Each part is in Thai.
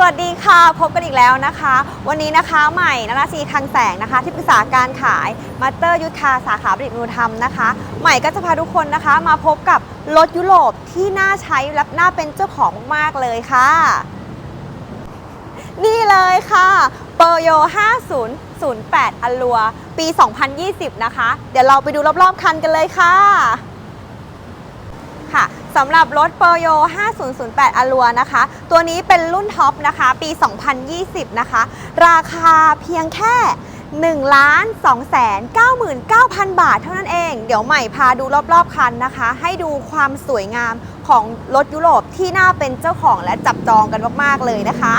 สวัสดีค่ะ พบกันอีกแล้วนะคะ วันนี้นะคะใหม่นราศีคังแสงนะคะ ที่ปรึกษาการขายมาสเตอร์ยุทธาสาขาผลิตนูธรรมนะคะ ใหม่ก็จะพาทุกคนนะคะ มาพบกับรถยุโรปที่น่าใช้และน่าเป็นเจ้าของมากเลยค่ะ นี่เลยค่ะเปอร์โย5008อัลลัวปี 2020 นะคะ เดี๋ยวเราไปดูรอบๆคันกันเลยค่ะ สำหรับรถเปอร์โย5008อัลลัวนะคะ ตัวนี้เป็นรุ่นท็อปนะคะ ปี 2020 นะคะ ราคาเพียงแค่1 2 9 9 0 0 0 บาทเท่านั้นเอง เดี๋ยวใหม่พาดูรอบๆคันนะคะ ให้ดูความสวยงามของรถยุโรปที่น่าเป็นเจ้าของและจับจองกันมากๆเลยนะคะ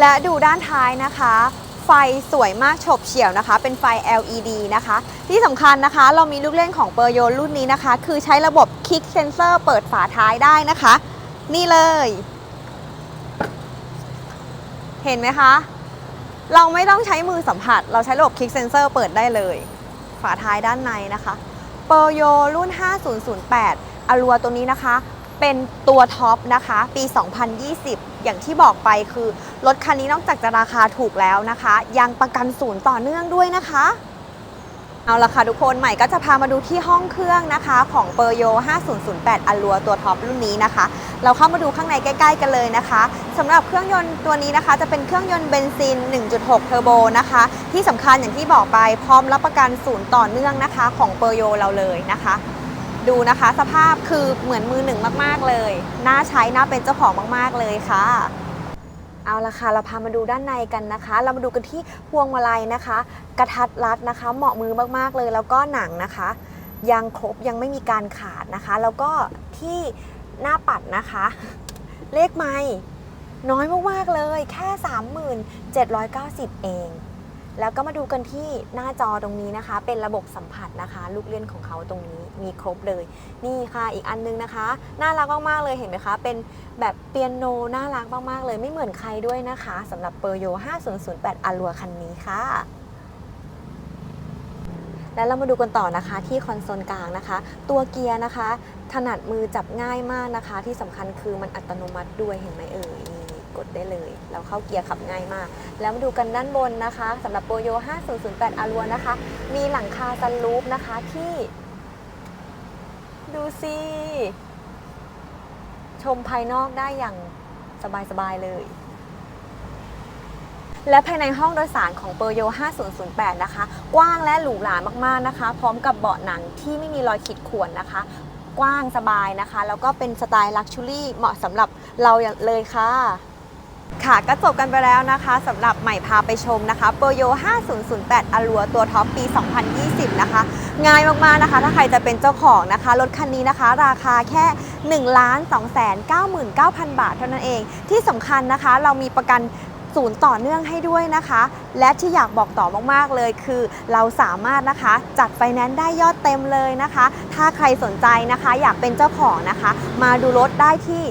และดูด้านท้ายนะคะ ไฟสวยมากฉบเฉี่ยวนะคะ เป็นไฟ LED นะคะ ที่สำคัญนะคะ เรามีลูกเล่นของเปอร์โยรุ่นนี้นะคะ คือใช้ระบบ Kick Sensor เปิดฝาท้ายได้นะคะ นี่เลย เห็นไหมคะ เราไม่ต้องใช้มือสัมผัส เราใช้ระบบ Kick Sensor เปิดได้เลย ฝาท้ายด้านในนะคะเปอร์โยรุ่น 5008อลัวตัวนี้นะคะ เป็นตัวท็อปนะคะ ปี 2020 อย่างที่บอกไปคือ รถคันนี้นอกจากจะราคาถูกแล้วนะคะ ยังประกันศูนย์ต่อเนื่องด้วยนะคะ เอาละค่ะทุกคนใหม่ก็จะพามาดูที่ห้องเครื่องนะคะ ของเปอร์โย 5008 อัลลัวตัวท็อปรุ่นนี้นะคะ เราเข้ามาดูข้างในใกล้ ๆ กันเลยนะคะสำหรับเครื่องยนต์ตัวนี้นะคะ จะเป็นเครื่องยนต์เบนซิน 1.6 เทอร์โบนะคะ ที่สำคัญอย่างที่บอกไปพร้อมรับประกันศูนย์ต่อเนื่องนะคะ ของเปอร์โยเราเลยนะคะ ดูนะคะสภาพคือเหมือนมือหนึ่งมากๆเลย น่าใช้น่าเป็นเจ้าของมากๆเลยค่ะ เอาละค่ะเราพามาดูด้านในกันนะคะ เรามาดูกันที่พวงมาลัยนะคะ กระทัดรัดนะคะ เหมาะมือมากๆเลย แล้วก็หนังนะคะ ยังครบยังไม่มีการขาดนะคะ แล้วก็ที่หน้าปัดนะคะ เลขไม่น้อยมากๆเลย แค่ 3790 เอง แล้วก็มาดูกันที่หน้าจอตรงนี้นะคะ เป็นระบบสัมผัสนะคะ ลูกเล่นของเขาตรงนี้มีครบเลย นี่ค่ะอีกอันนึงนะคะ น่ารักมากๆเลยเห็นไหมคะ เป็นแบบเปียโนน่ารักมากๆเลย ไม่เหมือนใครด้วยนะคะสำหรับเปอร์โย 5008อัลลัวคันนี้ค่ะแล้วเรามาดูกันต่อนะคะที่คอนโซลกลางนะคะ ตัวเกียร์นะคะ ถนัดมือจับง่ายมากนะคะ ที่สำคัญคือมันอัตโนมัติด้วยเห็นไหมเอ่ย กดได้เลยแล้วเข้าเกียร์ขับง่ายมาก แล้วมาดูกันด้านบนนะคะสำหรับโปโย 5008อารัวนะคะ มีหลังคาซันรูฟนะคะที่ ดูสิชมภายนอกได้อย่างสบายๆเลยและภายในห้องโดยสารของเปอร์โย 5008 นะคะ กว้างและหรูหรามากๆนะคะ พร้อมกับเบาะหนังที่ไม่มีรอยขีดข่วนนะคะ กว้างสบายนะคะ แล้วก็เป็นสไตล์ลักชูรี่เหมาะสำหรับเราอย่างเลยค่ะ ค่ะก็จบกันไปแล้วนะคะสำหรับใหม่พาไปชมนะคะเปอร์โย 5008อลัวตัวท็อปปี 2020 นะคะ ง่ายมากๆนะคะ ถ้าใครจะเป็นเจ้าของนะคะ รถคันนี้นะคะ ราคาแค่1 2 9 9 0 0 0 บาทเท่านั้นเอง ที่สำคัญนะคะ เรามีประกัน ศูนย์ต่อเนื่องให้ด้วยนะคะ และที่อยากบอกต่อมากๆเลยคือ เราสามารถนะคะจัดไฟแนนซ์ได้ยอดเต็มเลยนะคะ ถ้าใครสนใจนะคะอยากเป็นเจ้าของนะคะ มาดูรถได้ที่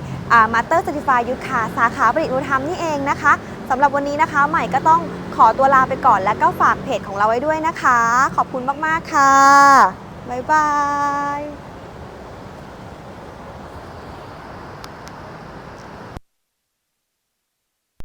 มาสเตอร์เซอร์ติฟายยุทธาสาขาผลิตนุธรรมนี่เองนะคะสำหรับวันนี้นะคะ ใหม่ก็ต้องขอตัวลาไปก่อนแล้วก็ฝากเพจของเราไว้ด้วยนะคะ ขอบคุณมาก ๆ ค่ะ บ๊ายบาย